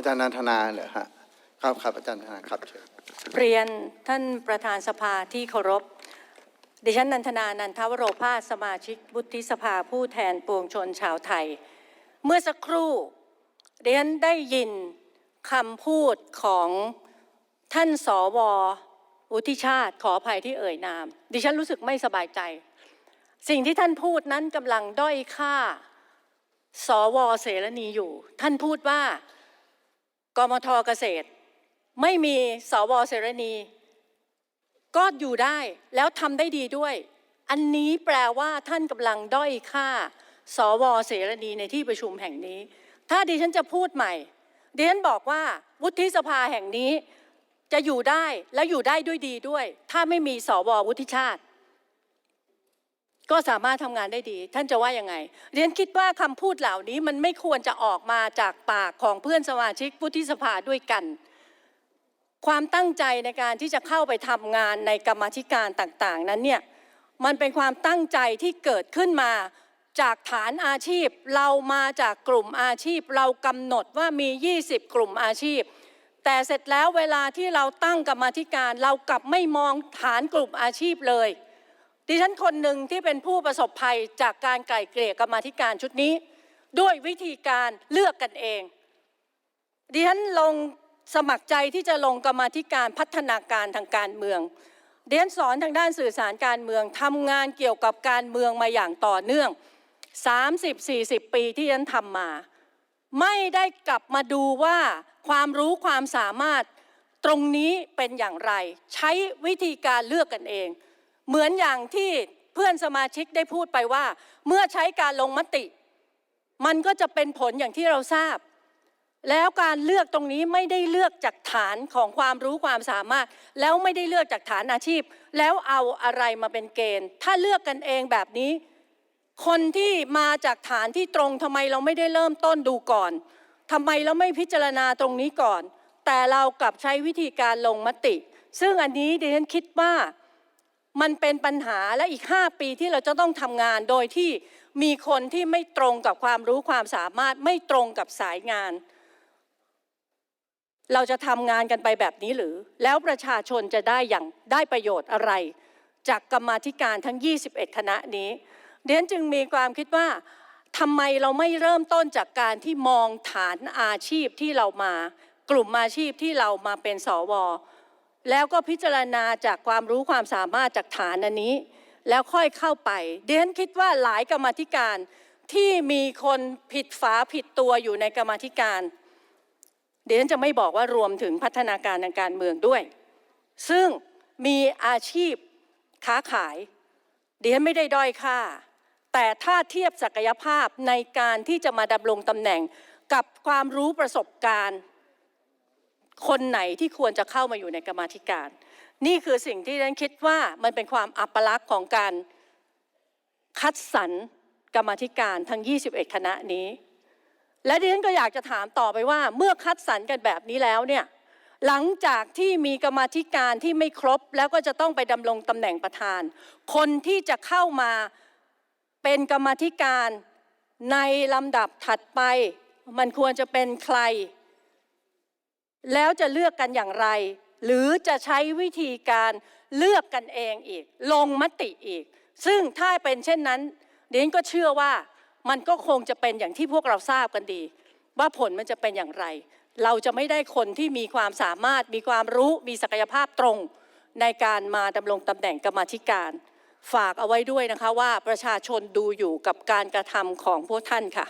อาจารย์นันทนาเหรอฮะครับครับอาจารย์นันทนาครับเชิญเรียนท่านประธานสภาที่เคารพ ดิฉันนันทนา นันทวโรภาสมาชิกวุฒิสภาผู้แทนปวงชนชาวไทย เมื่อสักครู่ดิฉันได้ยินคำพูดของท่านสววุฒิชาติขออภัยที่เอ่ยนาม ดิฉันรู้สึกไม่สบายใจ สิ่งที่ท่านพูดนั้นกำลังด้อยค่า สวเสรณีอยู่ ท่านพูดว่า กมทเกษตร ไม่มีสวเสรณี ก็อยู่ได้แล้วทำได้ดีด้วย อันนี้แปลว่าท่านกำลังด้อยค่า สวเสรณีในที่ประชุมแห่งนี้ ถ้าดิฉันจะพูดใหม่ดิฉันบอกว่าวุฒิสภาแห่งนี้จะอยู่ได้และอยู่ได้ด้วยดีด้วย ถ้าไม่มีสววุฒิชาติ ก็สามารถทำงานได้ดี ท่านจะว่ายังไง เรียนคิดว่าคำพูดเหล่านี้มันไม่ควรจะออกมาจากปากของเพื่อนสมาชิกวุฒิสภาด้วยกัน ความตั้งใจในการที่จะเข้าไปทำงานในกรรมธิการต่างๆ นั้นเนี่ยมันเป็นความตั้งใจที่เกิดขึ้นมาจากฐานอาชีพ เรามาจากกลุ่มอาชีพ เรากำหนดว่ามี 20 กลุ่มอาชีพ แต่เสร็จแล้วเวลาที่เราตั้งกรรมธิการ เรากลับไม่มองฐานกลุ่มอาชีพเลย ดิฉันคนหนึ่งที่เป็นผู้ประสบภัยจากการไก่เกลี่ยกรรมาธิการชุดนี้ ด้วยวิธีการเลือกกันเอง ดิฉันลงสมัครใจที่จะลงกรรมาธิการพัฒนาการทางการเมืองเรียนสอนทางด้านสื่อสารการเมืองทำงานเกี่ยวกับการเมืองมาอย่างต่อเนื่อง 30-40 ปีที่ฉันทำมา ไม่ได้กลับมาดูว่าความรู้ความสามารถตรงนี้เป็นอย่างไร ใช้วิธีการเลือกกันเอง เหมือนอย่างที่เพื่อนสมาชิกได้พูดไปว่า เมื่อใช้การลงมติ มันก็จะเป็นผลอย่างที่เราทราบ แล้วการเลือกตรงนี้ไม่ได้เลือกจากฐานของความรู้ความสามารถ แล้วไม่ได้เลือกจากฐานอาชีพ แล้วเอาอะไรมาเป็นเกณฑ์ ถ้าเลือกกันเองแบบนี้ คนที่มาจากฐานที่ตรงทำไมเราไม่ได้เริ่มต้นดูก่อนทำไมเราไม่พิจารณาตรงนี้ก่อน แต่เรากลับใช้วิธีการลงมติ ซึ่งอันนี้ดิฉันคิดว่า มันเป็นปัญหาและอีก 5 ปีที่เราจะต้องทำงานโดยที่มีคนที่ไม่ตรงกับความรู้ความสามารถไม่ตรงกับสายงาน เราจะทำงานกันไปแบบนี้หรือ แล้วประชาชนจะได้อย่างได้ประโยชน์อะไร จากกรรมาธิการทั้ง 21 คณะนี้เดนจึงมีความคิดว่าทำไมเราไม่เริ่มต้นจากการที่มองฐานอาชีพที่เรามา กลุ่มอาชีพที่เรามาเป็นสว แล้วก็พิจารณาจากความรู้ความสามารถจากฐานอันนี้ แล้วค่อยเข้าไปเดนคิดว่าหลายกรรมธิการที่มีคนผิดฝาผิดตัวอยู่ในกรรมธิการ เดนจะไม่บอกว่ารวมถึงพัฒนาการทางการเมืองด้วย ซึ่งมีอาชีพค้าขาย เดนไม่ได้ด้อยค่า แต่ถ้าเทียบศักยภาพในการที่จะมาดำรงตำแหน่งกับความรู้ประสบการณ์ คนไหนที่ควรจะเข้ามาอยู่ในกรรมธิการ นี่คือสิ่งที่ฉันคิดว่ามันเป็นความอัปลักษณ์ของการคัดสรรกรรมธิการทั้ง 21 คณะนี้ และดิฉันก็อยากจะถามต่อไปว่า เมื่อคัดสรรกันแบบนี้แล้วเนี่ยหลังจากที่มีกรรมธิการที่ไม่ครบ แล้วก็จะต้องไปดำรงตำแหน่งประธาน คนที่จะเข้ามาเป็นกรรมธิการในลำดับถัดไป มันควรจะเป็นใคร แล้วจะเลือกกันอย่างไร หรือจะใช้วิธีการเลือกกันเองอีก ลงมติอีก ซึ่งถ้าเป็นเช่นนั้นเดนก็เชื่อว่ามันก็คงจะเป็นอย่างที่พวกเราทราบกันดี ว่าผลมันจะเป็นอย่างไร เราจะไม่ได้คนที่มีความสามารถ มีความรู้มีศักยภาพตรง ในการมาดำรงตำแหน่งกรรมธิการ ฝากเอาไว้ด้วยนะคะว่าประชาชนดูอยู่กับการกระทำของพวกท่านค่ะ